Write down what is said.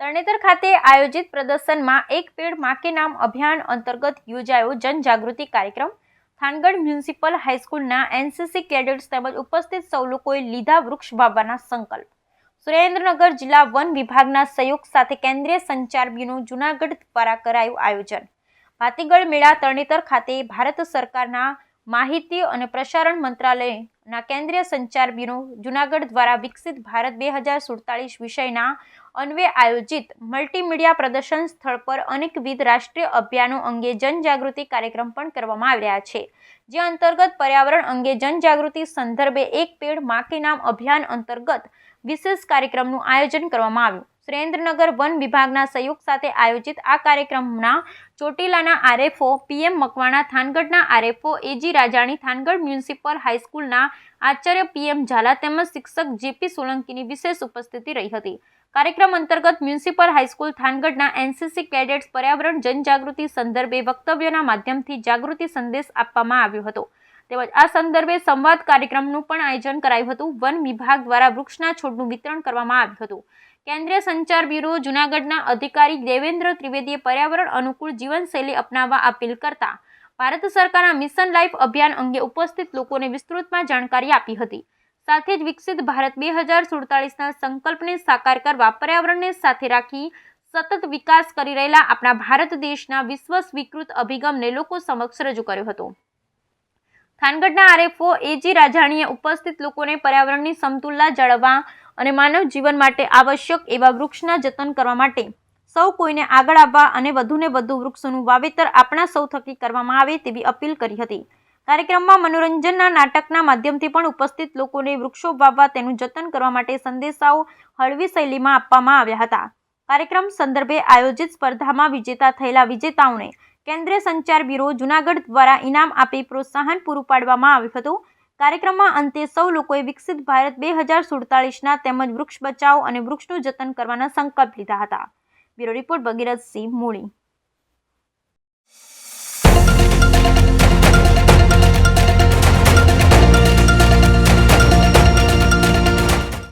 તરણેતર ખાતે આયોજિત પ્રદર્શનમાં એક પેડ માકે નામ અભિયાન અંતર્ગત યોજાયો જનજાગૃતિ કાર્યક્રમ. થાનગઢ મ્યુનિસિપલ હાઈસ્કૂલના એનસીસી કેડેટ્સ તેમજ ઉપસ્થિત સૌ લોકોએ લીધા વૃક્ષ વાવવાના સંકલ્પ. સુરેન્દ્રનગર જિલ્લા વન વિભાગના સહયોગ સાથે કેન્દ્રીય સંચાર બ્યુરો જૂનાગઢ દ્વારા કરાયું આયોજન. ભાતીગળ મેળા તરણેતર ખાતે ભારત સરકારના માહિતી અને પ્રસારણ મંત્રાલયના કેન્દ્રીય સંચાર બ્યુરો જુનાગઢ દ્વારા વિકસિત ભારત બે હજાર સુડતાલીસ વિષયના અન્વે આયોજિત મલ્ટીમીડિયા પ્રદર્શન સ્થળ પર અનેકવિધ રાષ્ટ્રીય અભિયાનો અંગે જનજાગૃતિ કાર્યક્રમ પણ કરવામાં આવ્યા છે. જે અંતર્ગત પર્યાવરણ અંગે જનજાગૃતિ સંદર્ભે એક પેડમાં નામ અભિયાન અંતર્ગત વિશેષ કાર્યક્રમનું આયોજન કરવામાં આવ્યું. સુરેન્દ્રનગર વન વિભાગના સહયોગ સાથે આયોજિત આ કાર્યક્રમના ચોટીલાના RFO PM Makwana, થાનગઢના RFO AG Rajani, Thangadh municipal હાઈસ્કૂલના આચાર્ય પીએમ ઝાલા તેમજ શિક્ષક જેપી સોલંકીની વિશેષ ઉપસ્થિતિ રહી હતી. કાર્યક્રમ અંતર્ગત મ્યુનિસિપલ હાઈસ્કૂલ, થાનગઢના એનસીસી કેડેટ્સ પર્યાવરણ જનજાગૃતિ સંદર્ભે વક્તવ્યના માધ્યમથી જાગૃતિ સંદેશ આપવામાં આવ્યો હતો. તેમજ આ સંદર્ભે સંવાદ કાર્યક્રમનું પણ આયોજન કરાયું હતું. વન વિભાગ દ્વારા વૃક્ષના છોડનું વિતરણ કરવામાં આવ્યું હતું. કેન્દ્રીય સંચાર બ્યુરો જુનાગઢના અધિકારી દેવેન્દ્ર ત્રિવેદીએ પર્યાવરણ અનુકૂળ જીવનશૈલી અપનાવવા અપીલ કરતા ભારત સરકારના મિશન લાઈફ અભિયાન અંગે ઉપસ્થિત લોકોને વિસ્તૃતમાં જાણકારી આપી હતી. સાથે જ વિકસિત ભારત બે હજાર સુડતાલીસના સંકલ્પને સાકાર કરવા પર્યાવરણને સાથે રાખી સતત વિકાસ કરી રહેલા આપણા ભારત દેશના વિશ્વ સ્વીકૃત અભિગમને લોકો સમક્ષ રજૂ કર્યો હતો. થાનગઢના આરએફઓ એજી રાજાણીએ ઉપસ્થિત લોકોને પર્યાવરણની સમતુલા જાળવવા અને માનવ જીવન માટે આવશ્યક એવા વૃક્ષના જતન કરવા માટે સૌ કોઈને આગળ આવવા અને વધુને વધુ વૃક્ષોનું વાવેતર આપણા સૌ થકી કરવામાં આવે તેવી અપીલ કરી હતી. કાર્યક્રમમાં મનોરંજનના નાટકના માધ્યમથી પણ ઉપસ્થિત લોકોને વૃક્ષો વાવવા તેનું જતન કરવા માટે સંદેશાઓ હળવી શૈલીમાં આપવામાં આવ્યા હતા. કાર્યક્રમ સંદર્ભે આયોજિત સ્પર્ધામાં વિજેતા થયેલા વિજેતાઓને કેન્દ્રીય સંચાર બ્યુરો જુનાગઢ દ્વારા ઇનામ આપી પ્રોત્સાહન પૂરું પાડવામાં આવ્યું હતું. કાર્યક્રમમાં અંતે સૌ લોકોએ વિકસિત ભારત બે હજાર સુડતાલીસના તેમજ વૃક્ષ બચાવ અને વૃક્ષનું જતન કરવાના સંકલ્પ લીધા હતા. Bureau report Bhagirathsinh Muli.